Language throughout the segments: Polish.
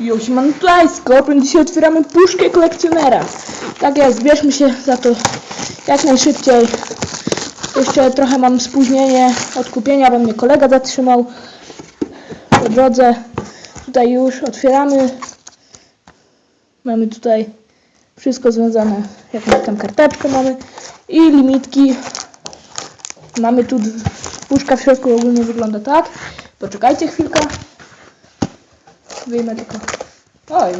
Już mam tutaj Skorpion, dzisiaj otwieramy puszkę kolekcjonera. Tak jest, bierzmy się za to jak najszybciej. Jeszcze trochę mam spóźnienie od kupienia, bo mnie kolega zatrzymał po drodze. Tutaj już otwieramy. Mamy tutaj wszystko związane, jakąś tam karteczkę mamy i limitki. Mamy tu puszka w środku ogólnie wygląda tak. Poczekajcie chwilkę. Wyjmę tylko. Oj,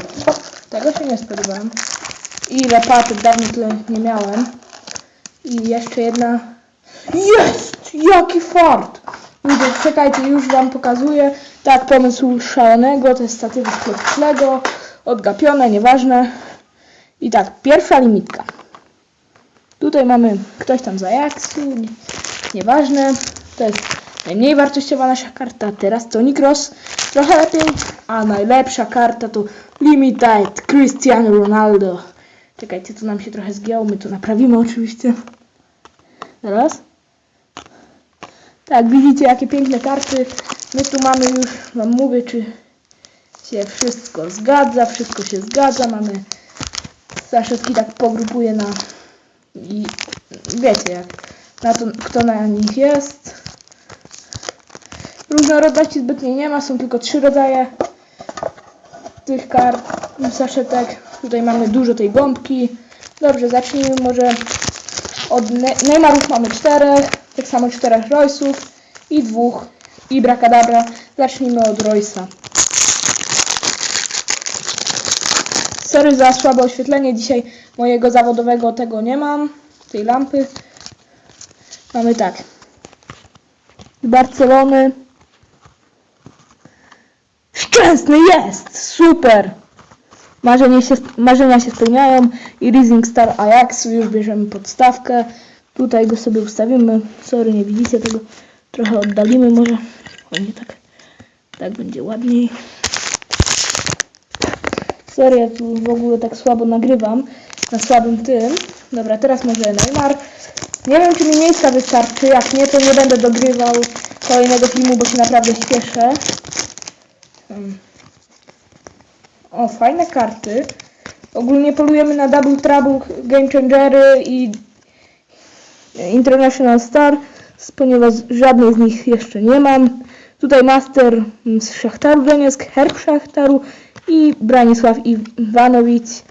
tego się nie spodziewałem. Ile paczek dawno tyle nie miałem. I jeszcze jedna. Jest! Jaki fart! Ludzie, czekajcie, już wam pokazuję. Tak, pomysł szalonego, to jest statywy z Lego, odgapione, nieważne. I tak, pierwsza limitka. Tutaj mamy ktoś tam za Ajaxu, nie, nieważne. To jest najmniej wartościowa nasza karta. Teraz Toni Cross, trochę lepiej. A najlepsza karta to Limited Cristiano Ronaldo. Czekajcie, tu nam się trochę zgięło, my to naprawimy oczywiście. Teraz. Tak, widzicie jakie piękne karty. My tu mamy już, wam mówię, czy się wszystko zgadza, wszystko się zgadza. Mamy saszetki tak pogrupuję na i wiecie jak na to, kto na nich jest. Różnorodności zbytniej nie ma, są tylko trzy rodzaje tych kart, saszetek. Tutaj mamy dużo tej gąbki. Dobrze, zacznijmy może od ne Neymarów mamy czterech, tak samo czterech Royce'ów i dwóch Ibrakadabra. Zacznijmy od Royce'a. Sorry za słabe oświetlenie, dzisiaj mojego zawodowego tego nie mam, tej lampy. Mamy tak. Barcelony. Szczęsny jest! Super! Marzenia się, marzenia się spełniają i Rising Star Ajaxu już bierzemy podstawkę. Tutaj go sobie ustawimy. Sorry, nie widzicie tego. Trochę oddalimy może. O nie tak. Tak będzie ładniej. Sorry, ja tu w ogóle tak słabo nagrywam. Na słabym tym. Dobra, teraz może Neymar. Nie wiem, czy mi miejsca wystarczy. Jak nie, to nie będę dogrywał kolejnego filmu, bo się naprawdę śpieszę. O, fajne karty. Ogólnie polujemy na Double Trouble, Game Changery i International Star, ponieważ żadnej z nich jeszcze nie mam. Tutaj Master z Szachtaru Donieck, Herb Szachtaru i Branisław Iwanowicz.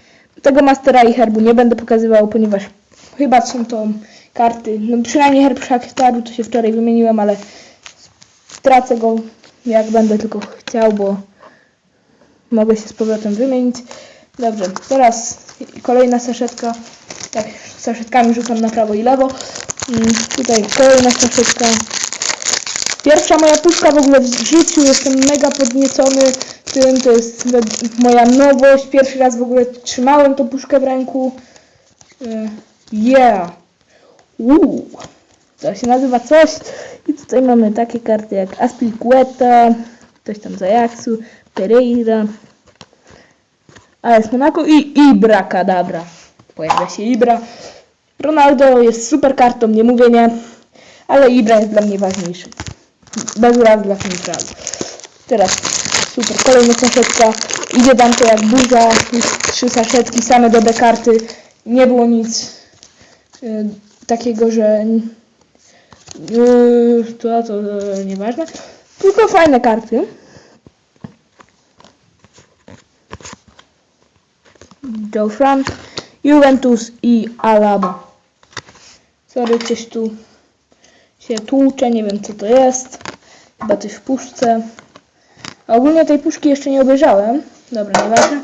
Tego Mastera i Herbu nie będę pokazywał, ponieważ chyba są to karty, no przynajmniej Herb Szachtaru to się wczoraj wymieniłem, ale stracę go jak będę tylko chciał, bo mogę się z powrotem wymienić. Dobrze, teraz kolejna saszetka. Tak, saszetkami rzucam na prawo i lewo. Mm, Tutaj kolejna saszetka. Pierwsza moja puszka w ogóle w życiu. Jestem mega podniecony tym. To jest moja nowość. Pierwszy raz w ogóle trzymałem tą puszkę w ręku. Y, Yeah. Uuu. To się nazywa coś. I tutaj mamy takie karty jak Aspilicueta, ktoś tam z Ajaxu, Pereira, AS Monaco i Ibra Kadabra. Pojawia się Ibra. Ronaldo jest super kartą, nie mówię nie, ale Ibra jest dla mnie ważniejszy. Bez urazy dla Centralu. Teraz super, kolejna saszetka. Idzie tam to jak burza, już trzy saszetki, same dobre karty. Nie było nic y, takiego, że y, to, to y, nieważne. Tylko fajne karty. Joe Frank, Juventus i Alaba. Sorry, coś tu się tłucze, nie wiem co to jest. Chyba coś w puszce. Ogólnie tej puszki jeszcze nie obejrzałem. Dobra, nieważne.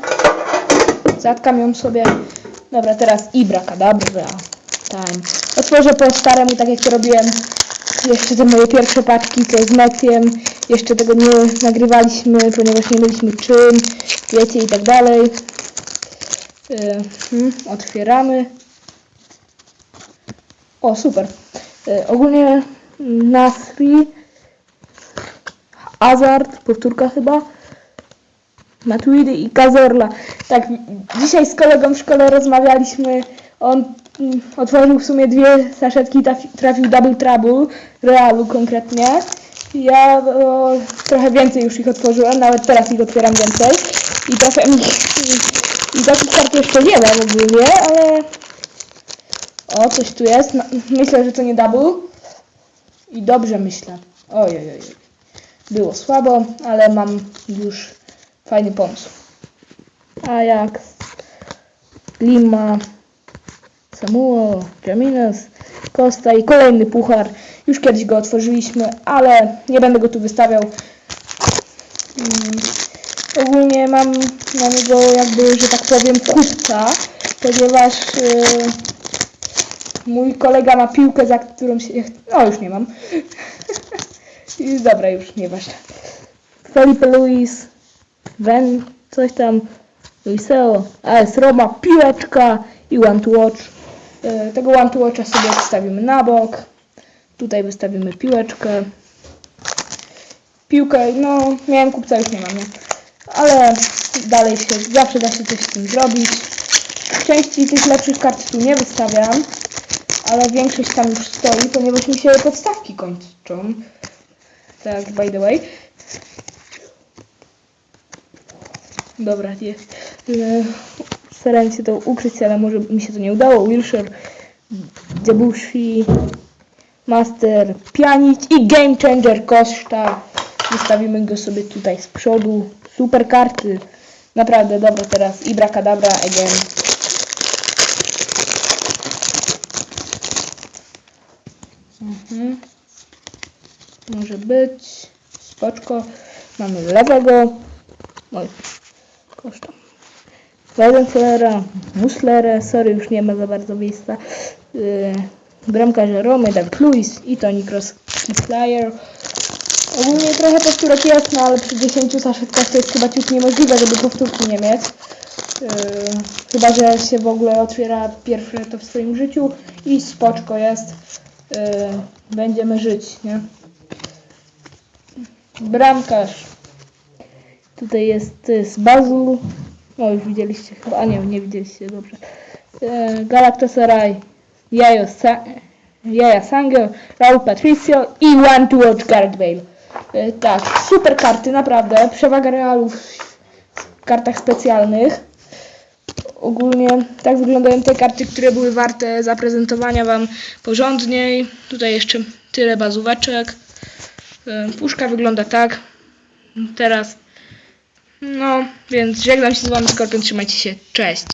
Zatkam ją sobie. Dobra, teraz Ibra Kadabra. Time. Otworzę po staremu, tak jak to robiłem. Jeszcze te moje pierwsze paczki, to z Metiem. Jeszcze tego nie nagrywaliśmy, ponieważ nie mieliśmy czym. Wiecie i tak dalej. Y, hmm, otwieramy. O, super. Y, ogólnie Nasri, Hazard, powtórka chyba, Matuidi i Kazorla. Tak, dzisiaj z kolegą w szkole rozmawialiśmy. On otworzył w sumie dwie saszetki, trafi- trafił Double Trouble, Realu konkretnie. Ja o, trochę więcej już ich otworzyłem, nawet teraz ich otwieram więcej. I trochę mi... I takich kart jeszcze nie mam ogólnie, ale... O, coś tu jest. No, myślę, że to nie double. I dobrze myślę. Oj, oj, oj. Było słabo, ale mam już fajny pomysł. Ajax, Lima, Samuel, Jaminas, Costa i kolejny puchar. Już kiedyś go otworzyliśmy, ale nie będę go tu wystawiał. Mm, Ogólnie mam na niego jakby, że tak powiem, kupca, ponieważ yy, mój kolega ma piłkę, za którą się... No, już nie mam. I Dobra, już nieważne. Felipe Luis, Wen, coś tam, Luiseo, AS Roma, piłeczka i One to Watch. E, Tego One to Watcha sobie odstawimy na bok. Tutaj wystawimy piłeczkę. Piłkę, no miałem kupca, już nie mam, nie? Ale dalej się, zawsze da się coś z tym zrobić. Części tych lepszych kart tu nie wystawiam, ale większość tam już stoi, ponieważ mi się podstawki kończą. Tak, by the way. Dobra, nie. Starałem się to ukryć, ale może mi się to nie udało. Wilshire, Debushi, Master, Pianic i Game Changer Koszta. Wystawimy go sobie tutaj z przodu. Super karty. Naprawdę, dobra teraz. Ibra Kadabra again. Mhm. Może być. Spoczko. Mamy lewego. Oj. Koszta. Weidenfellera, Muslerę, sorry, już nie ma za bardzo miejsca. Yy, bramkarze Romy, Dark Luis i Toni Kroos Flyer. Ogólnie trochę powtórek jest, no ale przy 10 saszetkach to jest chyba ciut niemożliwe, żeby powtórki nie mieć. Yy, chyba, że się w ogóle otwiera pierwsze to w swoim życiu i spoczko jest. Yy, będziemy żyć, nie? Bramkarz. Tutaj jest, jest Bazul. No już widzieliście chyba, a nie, nie widzieliście, dobrze. E, Galatasaray, Jajo Sa Jaja Sangel, Raul Patricio i One to Watch Gareth Bale. E, tak, super karty, naprawdę. Przewaga Realu w kartach specjalnych. Ogólnie tak wyglądają te karty, które były warte zaprezentowania Wam porządniej. Tutaj jeszcze tyle bazóweczek. E, Puszka wygląda tak. Teraz no, więc żegnam się z wami Skorpion, trzymajcie się, cześć.